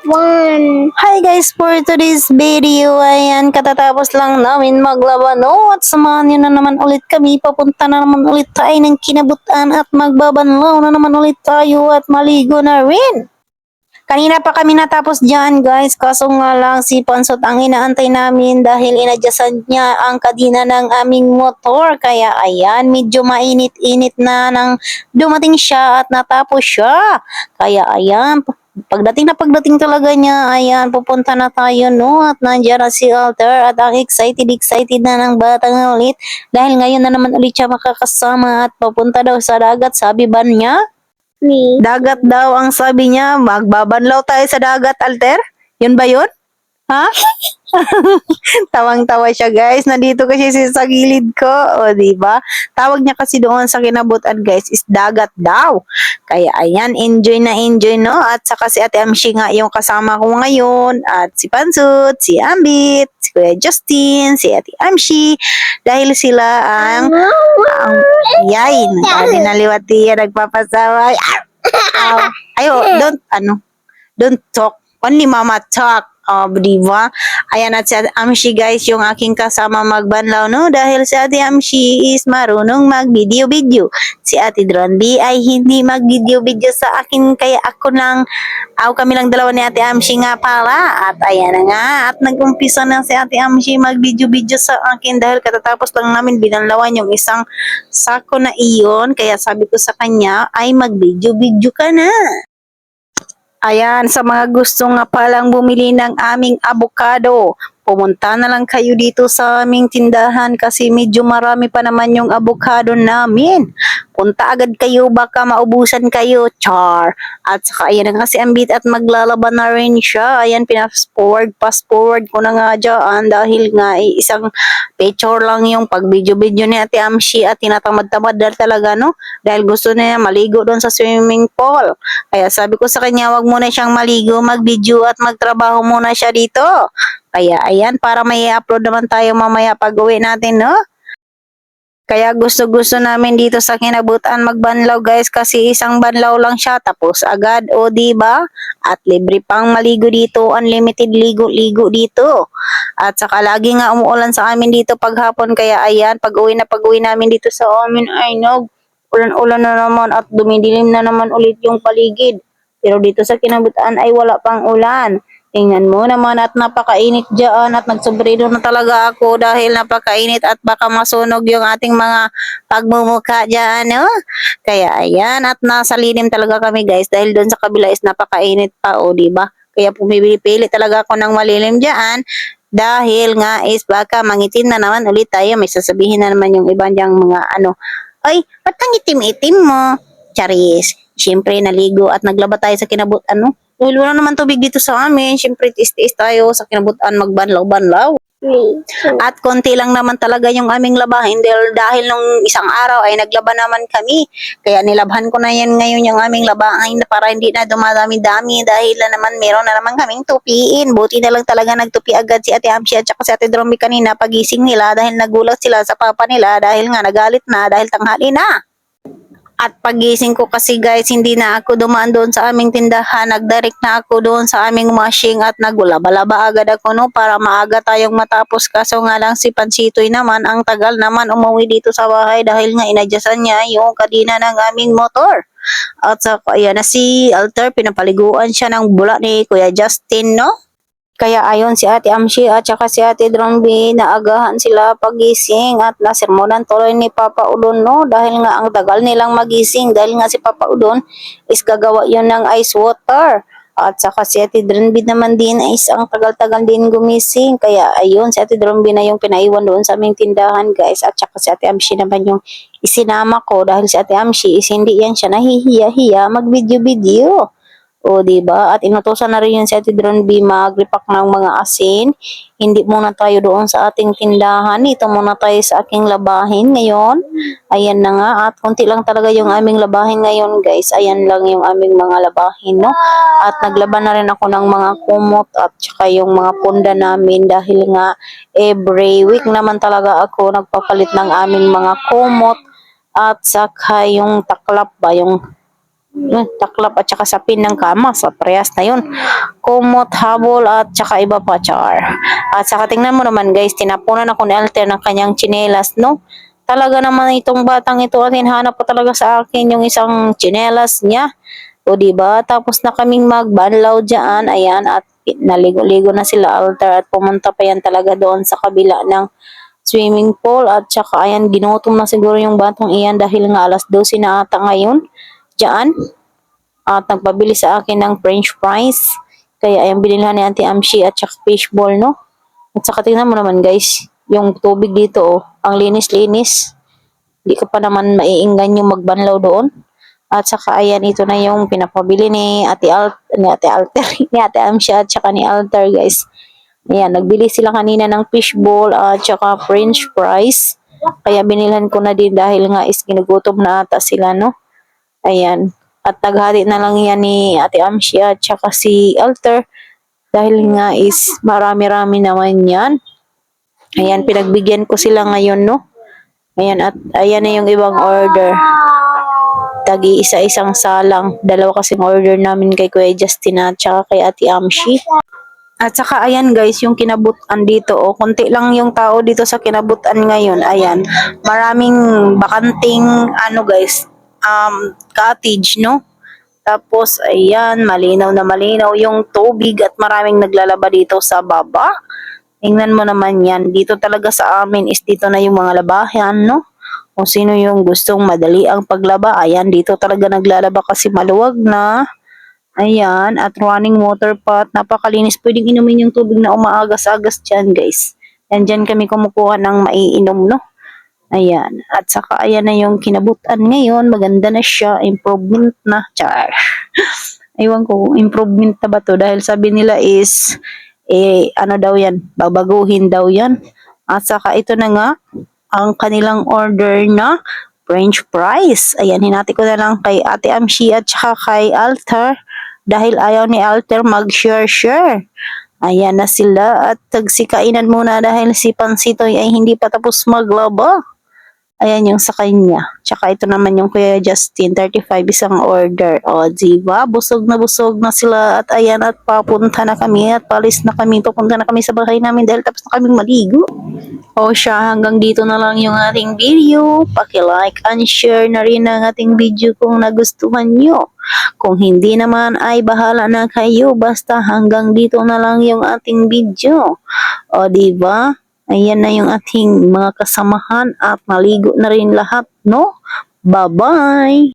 One. Hi guys, for today's video, ayan, katatapos lang namin maglaba, no? At samahan nyo na naman ulit kami, papunta na naman ulit tayo ng kinabutan at magbabanlaw na naman ulit tayo at maligo na rin. Kanina pa kami natapos dyan guys, kaso nga lang si Pansot ang inaantay namin dahil inadyasan niya ang kadina ng aming motor. Kaya ayan, medyo mainit-init na nang dumating siya at natapos siya. Kaya ayan, pagdating na pagdating talaga niya, ayan, pupunta na tayo, no? At nandiyan na si Alter at ang excited, excited na ng batang ulit dahil ngayon na naman ulit siya makakasama at papunta daw sa dagat, sabi ba niya? Me. Dagat daw ang sabi niya, magbabanlaw tayo sa dagat, Alter? Yun ba yun? Ha? Tawang-tawa siya, guys. Nandito kasi siya sa gilid ko. O, di ba? Tawag niya kasi doon sa kinabutan, guys, is dagat daw. Kaya, ayan, enjoy na enjoy, no? At saka si Ate Amshi nga yung kasama ko ngayon. At si Pansut, si Ambit, si Kuya Justin, si Ate Amshi. Dahil sila ang ang yay, nagkali na liwati yan, nagpapasaway. Aw. Ayo, don't, ano, don't talk. Only mama talk. Oh, di? Ayan at si Ate Amshi guys, yung aking kasama magbanlaw, no? Dahil si Ate Amshi is marunong mag-video-video. Si Ate Dronby ay hindi mag-video-video sa akin, kaya ako lang, aw kami lang dalawa ni Ate Amshi nga pala. At ayan na nga, at nag-umpisa na si Ate Amshi mag-video-video sa akin dahil katatapos lang namin binanlawan yung isang sako na iyon. Kaya sabi ko sa kanya, ay mag-video-video ka na. Ayan, sa mga gusto nga palang bumili ng aming avocado, pumunta na lang kayo dito sa aming tindahan kasi medyo marami pa naman yung avocado namin. Punta agad kayo, baka maubusan kayo, char. At saka ayan na kasi ang bit at maglalaban na rin siya. Ayan, pinas forward, pass forward ko na nga dyan dahil nga eh, isang picture lang yung pag video-video ni Ate Amshi at tinatamad-tamad na talaga, no? Dahil gusto niya maligo doon sa swimming pool. Kaya sabi ko sa kanya, wag muna siyang maligo, mag-video at magtrabaho muna siya dito. Kaya ayan, para may upload naman tayo mamaya pag uwi natin, no? Kaya gusto-gusto namin dito sa kinabutan magbanlaw guys kasi isang banlaw lang siya tapos agad o di ba? At libre pang maligo dito, unlimited ligo-ligo dito. At saka lagi nga umuulan sa amin dito paghapon kaya ayan, pag-uwi na pag-uwi namin dito sa amin ay nog ulan-ulan na naman at dumidilim na naman ulit yung paligid. Pero dito sa kinabutan ay wala pang ulan. Tingnan mo naman at napakainit dyan at nagsobrido na talaga ako dahil napakainit at baka masunog yung ating mga pagmumuka dyan, no? Kaya ayan at nasa lilim talaga kami guys dahil doon sa kabila is napakainit pa, o di ba? Kaya pumipili talaga ako ng malilim dyan dahil nga is baka mangitim na naman ulit tayo. May sasabihin na naman yung ibang diyang mga ano, ay, ba't ang itim-itim mo? Charis, syempre naligo at naglaba tayo sa kinabut, ano? Dahil wala naman tubig dito sa amin, syempre tiis-tiis tayo sa kinabutan magbanlaw-banlaw. Two. At konti lang naman talaga yung aming labahin dahil, dahil nung isang araw ay naglaba naman kami. Kaya nilabhan ko na yan ngayon yung aming labahin para hindi na dumadami-dami dahil na naman meron na naman kaming tupiin. Buti na lang talaga nagtupi agad si Ate Amshi at saka si Ate Dromi kanina pagising nila dahil nagulat sila sa papa nila dahil nga nagalit na dahil tanghali na. At pagising ko kasi guys, hindi na ako dumaan doon sa aming tindahan. Nagdirect na ako doon sa aming machine at nagulaba-laba agad ako no para maaga tayong matapos. Kaso nga lang si Pansitoy naman, ang tagal naman umuwi dito sa bahay dahil nga inadyasan niya yung kadina ng aming motor. At sa ayan na si Alter, pinapaliguan siya ng bula ni Kuya Justin, no? Kaya ayon si Ate Amshi at saka si Ate Dromby naagahan sila pagising at nasermonan tuloy ni Papa Udon no dahil nga ang tagal nilang magising dahil nga si Papa Udon is gagawa yun ng ice water. At saka si Ate Dromby naman din is ang tagal-tagal din gumising. Kaya ayun, si Ate Dromby na yung pinaiwan doon sa aming tindahan guys. At saka si Ate Amshi naman yung isinama ko dahil si Ate Amshi is hindi yan siya nahihiya-hiya mag-video-video. O, di ba? At inutosan na rin yun si Ate Dron B mag-repack ng mga asin. Hindi muna tayo doon sa ating tindahan. Ito muna tayo sa aking labahin ngayon. Ayan na nga. At konti lang talaga yung aming labahin ngayon, guys. Ayan lang yung aming mga labahin, no? At naglaban na rin ako ng mga kumot at saka yung mga punda namin dahil nga every week naman talaga ako nagpapalit ng aming mga kumot at saka yung taklap ba, yung Yun, taklap at saka sapin ng kama sa parehas na yun. Kumot, habol at saka iba pa, char. At saka tingnan mo naman guys, tinapunan ako ni Alter ng kanyang chinelas, no? Talaga naman itong batang ito at hinanap pa talaga sa akin yung isang chinelas niya. O di ba? Tapos na kaming magbanlaw diyan, ayan, at naligo-ligo na sila Alter at pumunta pa yan talaga doon sa kabila ng swimming pool at saka ayan ginutom na siguro yung batang iyan dahil nga alas 12 na ata ngayon diyan at nagpabili sa akin ng french fries. Kaya ayan binilhan ni Auntie Amshi at saka fishball no? At saka tingnan mo naman guys yung tubig dito oh ang linis-linis. Hindi ka pa naman maiinggan yung magbanlaw doon. At saka ayan ito na yung pinapabili ni Ate Al ni Ate Alter ni Ate Amshi at saka ni Alter guys. Ayan, nagbili sila kanina ng fishball at saka french fries. Kaya binilhan ko na din dahil nga is ginugutom na ata sila, no? Ayan. At naghati na lang yan ni Ate Amshi at saka si Alter. Dahil nga is marami-rami naman yan. Ayan, pinagbigyan ko sila ngayon, no? Ayan, at ayan na yung ibang order. Tagi isa-isang salang. Dalawa kasing order namin kay Kuya Justin at saka kay Ate Amshi. At saka ayan guys, yung kinabutan dito, oh, konti lang yung tao dito sa kinabutan ngayon. Ayan, maraming bakanting ano guys, um cottage, no? Tapos ayan, malinaw na malinaw yung tubig at maraming naglalaba dito sa baba. Tingnan mo naman yan. Dito talaga sa amin is dito na yung mga labahan, no? Kung sino yung gustong madali ang paglaba, ayan, dito talaga naglalaba kasi maluwag na. Ayan, at running water pot. Napakalinis. Pwedeng inumin yung tubig na umaagas-agas dyan, guys. Yan dyan kami kumukuha ng maiinom, no? Ayan. At saka, ayan na yung kinabutan ngayon. Maganda na siya. Improvement na. Char. Aywan ko, improvement na ba to? Dahil sabi nila is, eh, ano daw yan? Babaguhin daw yan. At saka, ito na nga, ang kanilang order na French fries. Ayan, hinati ko na lang kay Ate Amshi at saka kay Alter dahil ayaw ni Alter mag-share-share. Ayan na sila at tagsikainan muna dahil si Pansitoy ay hindi pa tapos maglaba. Ayan yung sa kanya. Tsaka ito naman yung Kuya Justin, 35 isang order. O, diba? Busog na busog na sila at ayan at papunta na kami at palis na kami. Papunta na kami sa bahay namin dahil tapos na kaming maligo. O siya, hanggang dito na lang yung ating video. Paki-like and share na rin ang ating video kung nagustuhan nyo. Kung hindi naman ay bahala na kayo. Basta hanggang dito na lang yung ating video. O diba? Ayan na yung ating mga kasamahan at maligo na rin lahat, no? Bye-bye!